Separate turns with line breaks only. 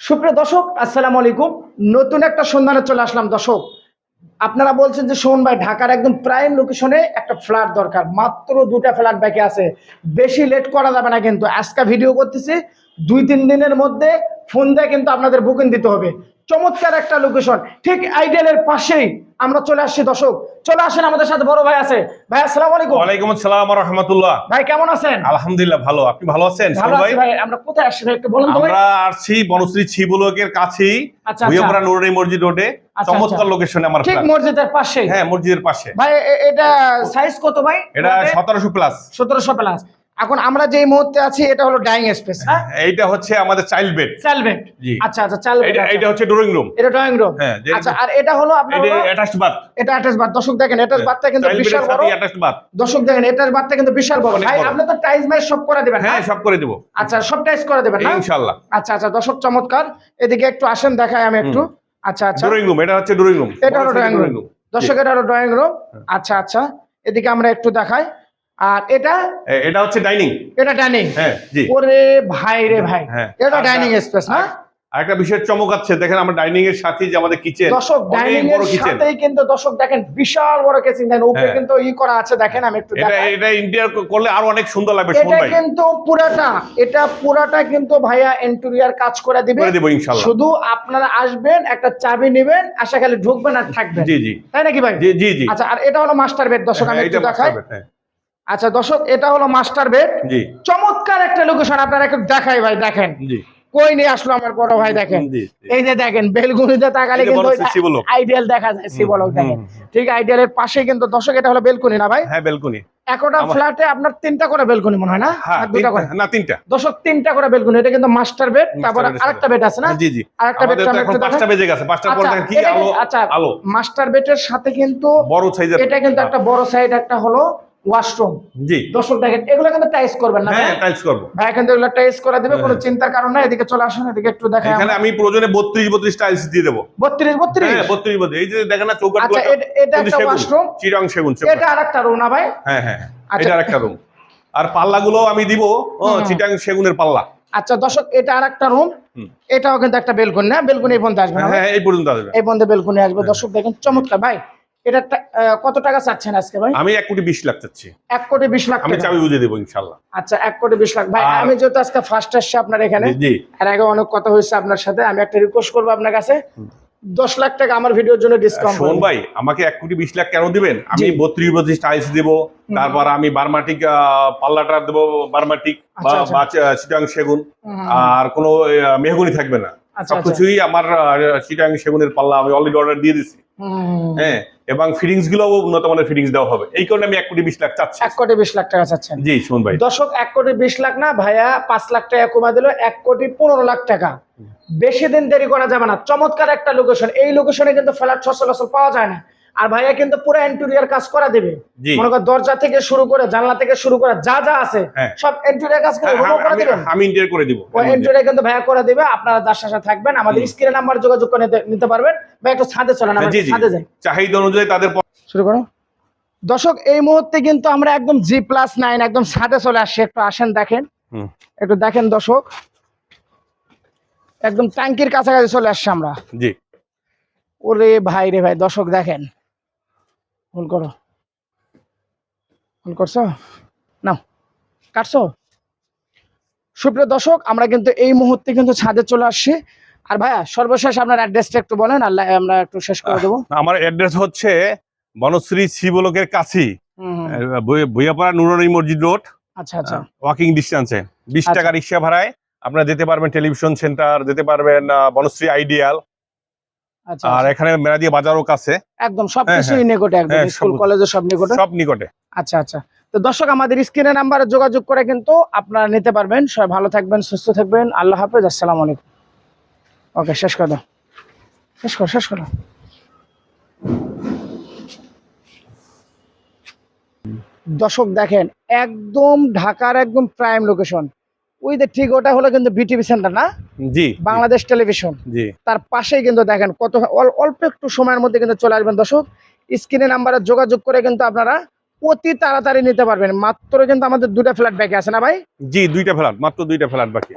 সুপ্রিয় দর্শক, আসসালামু আলাইকুম। নতুন একটা সন্ধানে চলে আসলাম দর্শক। আপনারা বলছেন যে সোহন ভাই, ঢাকার একদম প্রাইম লোকেশনে একটা ফ্ল্যাট দরকার, মাত্র দুটা ফ্ল্যাট ব্যাকে আছে। বেশি লেট করা যাবে না কিন্তু। আজকে ভিডিও করতেছি, দুই তিন দিনের মধ্যে ফোন দিয়ে কিন্তু আপনাদের বুকিং দিতে হবে। চমৎকার একটা লোকেশন ঠিক আইডিয়ালের পাশেই আমরা চলে আসছি দর্শক। চলে আসেন আমাদের সাথে বড় ভাই আছে। ভাই আসসালামু আলাইকুম।
ওয়ালাইকুম আসসালাম রহমতুল্লাহ।
ভাই কেমন আছেন?
আলহামদুলিল্লাহ ভালো। আপনি ভালো আছেন?
ভালো
ভাই?
ভাই। আমরা কোথায় আসছি ভাই একটু বলুন তো ভাই।
আমরা আসছি বনশ্রী ছিবুলকের কাছেই
আচ্ছা,
ভুইয়াপাড়া নুরানি মসজিদ রোডে
আচ্ছা,
চমৎকার
আচ্ছা।
লোকেশনে আমার
ঠিক। মসজিদের পাশেই।
হ্যাঁ মসজিদের পাশে।
ভাই এটা সাইজ কত ভাই?
এটা সতেরোশো প্লাস
সতেরোশো প্লাস এখন আমরা যেই মুহূর্তে আছি এটা হলো ডাইং স্পেস হ্যাঁ?
এইটা হচ্ছে আমাদের চাইল্ড বেড
চাইল্ড বেড আচ্ছা আচ্ছা চাইল্ড বেড
এটা এটা হচ্ছে ড্রয়িং রুম
এটা ড্রয়িং রুম
হ্যাঁ,
আচ্ছা আর এটা হলো আপনার
এটা অ্যাটাচড বাথ
এটা অ্যাটাচ বাথ দর্শক দেখেন অ্যাটাচ বাথটা কিন্তু বিশাল বড়।
অ্যাটাচড বাথ
দর্শক দেখেন অ্যাটাচ বাথটা কিন্তু বিশাল বড়। ভাই আপনি তো টাইস মাইজ সব করে দিবেন
হ্যাঁ সব করে দেবো।
আচ্ছা সব টাইস করে দিবেন না?
ইনশাআল্লাহ
আচ্ছা আচ্ছা দর্শক চমৎকার। এদিকে একটু আসেন দেখাই আমি একটু। আচ্ছা আচ্ছা।
ড্রয়িং রুম এটা হচ্ছে ড্রয়িং রুম
এটা হলো ড্রয়িং রুম দর্শক এটা হলো ড্রয়িং রুম আচ্ছা আচ্ছা। এদিকে আমরা একটু দেখাই। আর এটা
এটা হচ্ছে ডাইনিং
এটা ডাইনিং
হ্যাঁ জি।
ওরে ভাই রে ভাই।
হ্যাঁ।
এটা। ডাইনিং স্পেস না?
আরেকটা বিশেষ চমক আছে দেখেন আমরা ডাইনিং এর সাথে যে আমাদের কিচেন
দর্শক ডাইনিং এর সাথেই কিন্তু দর্শক দেখেন বিশাল বড় কিচেন দেখেন উপরে
হ্যাঁ।
কিন্তু ই করা আছে দেখেন আমি একটু
এটা এটা ইন্ডিয়ার করলে আরও অনেক সুন্দর লাগবে শুন
এটা কিন্তু পুরাটা এটা পুরাটা কিন্তু ভাইয়া ইন্টেরিয়ার কাজ করে দিবে।
করে দেবো ইনশাআল্লাহ
শুধু আপনারা আসবেন একটা চাবি নেবেন আশা খালি ঢুকবেন আর থাকবেন।
জি জি।
তাই নাকি ভাই?
জি জি
আচ্ছা আর এটা হলো মাস্টার বেড দর্শক আমি
হ্যাঁ,
একটু দেখাই।
হ্যাঁ।
আচ্ছা দর্শক এটা হলো মাস্টার বেড।
জি।
চমৎকার একটা লোকেশন আপনারা একটু দেখাই ভাই দেখেন।
জি।
কই নিয়ে আসলো আমার বড় ভাই দেখেন। এই যে দেখেন বেলকুনিতে তাকালে কিন্তু
বড়।
আইডিয়াল দেখা যায় সি বলক দেখেন। ঠিক আইডিয়ালের পাশে কিন্তু দর্শক এটা হলো বেলকুনি না ভাই?
হ্যাঁ বেলকনি।
একটা ফ্ল্যাটে আপনার তিনটা করে বেলকুনি মনে হয় না?
হ্যাঁ
দুটা করে
তিনটা- না তিনটা।
দর্শক তিনটা করে বেলকুনি এটা কিন্তু মাস্টার বেড তারপর আরেকটা বেড আছে না?
জি জি।
আরেকটা বেডটা
এখন
একটু
পাঁচটা বেজে গেছে পাঁচটার পর
আচ্ছা,
কি আলো
আচ্ছা
আলো।
মাস্টার বেডের সাথে কিন্তু
বড় সাইজের
এটা কিন্তু একটা বড় সাইড একটা হলো ওয়াশরুম
জি।
দর্শক দেখেন এগুলো কিন্তু টাইস করবেন না
হ্যাঁ
ভাই?
টাইলস
ভাই এখান থেকে টাইস করে দিবে কোনো
হ্যাঁ।
চিন্তার কারণ নাই এদিকে চলে আসুন এদিকে একটু দেখাই
এখানে আমি প্রয়োজনে টাইলস দিয়ে দেবো। হ্যাঁ এই যে দেখেন না চৌকাট
আচ্ছা এটা- একটা ওয়াশরুম
চিরাং সেগুন
এটা আরেকটা রুম না ভাই?
হ্যাঁ হ্যাঁ
আচ্ছা।
এটা আরেকটা রুম আর পাল্লা গুলো আমি দিব চিটাং সেগুনের পাল্লা।
আচ্ছা দর্শক এটা আরেকটা রুম
হুম।
এটাও কিন্তু একটা বেলকনি না? বেলকনি এই পর্যন্ত আসবে
হ্যাঁ এই পর্যন্ত আসবে।
এই পর্যন্ত বেলকনি আসবে। দর্শক দেখেন চমৎকার ভাই। এটা কত টাকা চাচ্ছেন আজকে ভাই?
আমি এক কোটি বিশ লাখ চাচ্ছি।
এক কোটি বিশ লাখ
আমি চাবি বুঝে দেবো ইনশাল্লাহ।
আচ্ছা এক কোটি বিশ লাখ। ভাই আমি যেহেতু আজকে ফার্স্ট আসছি আপনার এখানে
জি
আগে অনেক কথা হয়েছে আপনার সাথে আমি একটা রিকোয়েস্ট করব আপনার কাছে। দশ লাখ টাকা আমার ভিডিওর জন্য ডিসকাউন্ট
শোন ভাই। আমাকে এক কোটি বিশ লাখ কেন দিবেন? আমি বত্রিশ বত্রিশ টাইলস দিব তারপর আমি বারমাটিক পাল্লাটা দেবো বারমাটিক বা
আচ্ছা, আচ্ছা।
বা চিটাং সেগুন। আর কোনো মেহগুনি থাকবে না।
আচ্ছা,
সবকিছুই আমার চিটাং সেগুনের পাল্লা আমি অলরেডি অর্ডার দিয়ে দিছি। হ্যাঁ এবং ফিটিংসগুলো উন্নত মানের ফিটিংস দেওয়া হবে। এই কারণে আমি এক কোটি বিশ লাখ চাচ্ছি।
এক কোটি বিশ লাখ টাকা চাচ্ছেন।
জি শুন ভাই।
দর্শক এক কোটি বিশ লাখ না ভাইয়া পাঁচ লাখ টাকা কমা দিল এক কোটি পনেরো লাখ টাকা। বেশি দিন দেরি করা যাবে না। চমৎকার একটা লোকেশন এই লোকেশনে কিন্তু ফ্ল্যাট ছশো পাওয়া যায় না। আর ভাইয়া কিন্তু পুরো এন্টুরিয়ার কাজ করা দেবে। মনে কর দরজা থেকে শুরু করে জানলা থেকে শুরু করে যা যা আছে
হ্যাঁ।
সব এন্টুরিয়ার কাজ করে
হ্যাঁ,
রুমও করে দিবেন?
আমি ইন্ডিয়ার করে দিব।
ওই ইন্টেরিয়ার কিন্তু ভাইয়া করে দিবে আপনারা যার সাথে থাকবেন আমাদের স্ক্রিনে নাম্বার যোগাযোগ করে নিতে- পারবেন। ভাই একটু ছাদে চলেন আমরা
হ্যাঁ,
ছাদে যাই
চাহিদা অনুযায়ী তাদের
শুরু করো। দর্শক এই মুহূর্তে কিন্তু আমরা একদম জি প্লাস নাইন একদম ছাদে চলে আসছি। একটু আসেন দেখেন। একটু দেখেন দর্শক। একদম ট্যাঙ্কির কাছাকাছি চলে আসছি আমরা।
জি।
ওরে ভাই রে ভাই দর্শক দেখেন। ভুল করো। ভুল করছ? নাও। কাটছো? সুপ্রিয় দর্শক আমরা কিন্তু এই মুহূর্তে কিন্তু ছাদে চলে আসছি। আর ভাইয়া সর্বশেষ আপনার অ্যাড্রেসটা একটু বলেন আল্লাহ আমরা একটু শেষ করে দেবো।
আমার অ্যাড্রেস হচ্ছে বনশ্রী শিবলোকের। ভুই- ভুইয়াপাড়া নুরানি মসজিদ রোড।
আচ্ছা আচ্ছা।
ওয়াকিং ডিস্টেন্সে বিশ
আচ্ছা।
টাকা রিক্সা ভাড়ায়। আপনারা যেতে পারবেন টেলিভিশন সেন্টার যেতে পারবেন বনশ্রী আইডিয়াল। আর
আচ্ছা।
এখানে মেরাদিয়া বাজারও কাছে।
একদম সবকিছুই
হ্যাঁ।
নিকটে একদম
হ্যাঁ,
স্কুল কলেজে সব নিকটে।
সব নিকটে।
আচ্ছা আচ্ছা। তো দর্শক আমাদের স্ক্রিনে নাম্বারে যোগাযোগ করে কিন্তু আপনারা নিতে পারবেন। সবাই ভালো থাকবেন সুস্থ থাকবেন। আল্লাহ হাফেজ আসসালামু আলাইকুম। ওকে শেষ করে দাও। শেষ করো শেষ করো। দর্শক দেখেন একদম ঢাকার একদম প্রাইম লোকেশন ওই যে ঠিক ওটা হলো কিন্তু বিটিভি সেন্টার না?
জি।
বাংলাদেশ টেলিভিশন।
জি।
তার পাশেই কিন্তু দেখেন কত অল- অল্প একটু সময়ের মধ্যে কিন্তু চলে আসবেন দর্শক। স্ক্রিনে নাম্বারে যোগাযোগ করে কিন্তু আপনারা অতি তাড়াতাড়ি নিতে পারবেন। মাত্র কিন্তু আমাদের দুটা ফ্ল্যাট ব্যাকে আছে না ভাই?
জি দুইটা ফ্ল্যাট মাত্র দুইটা ফ্ল্যাট বাকি।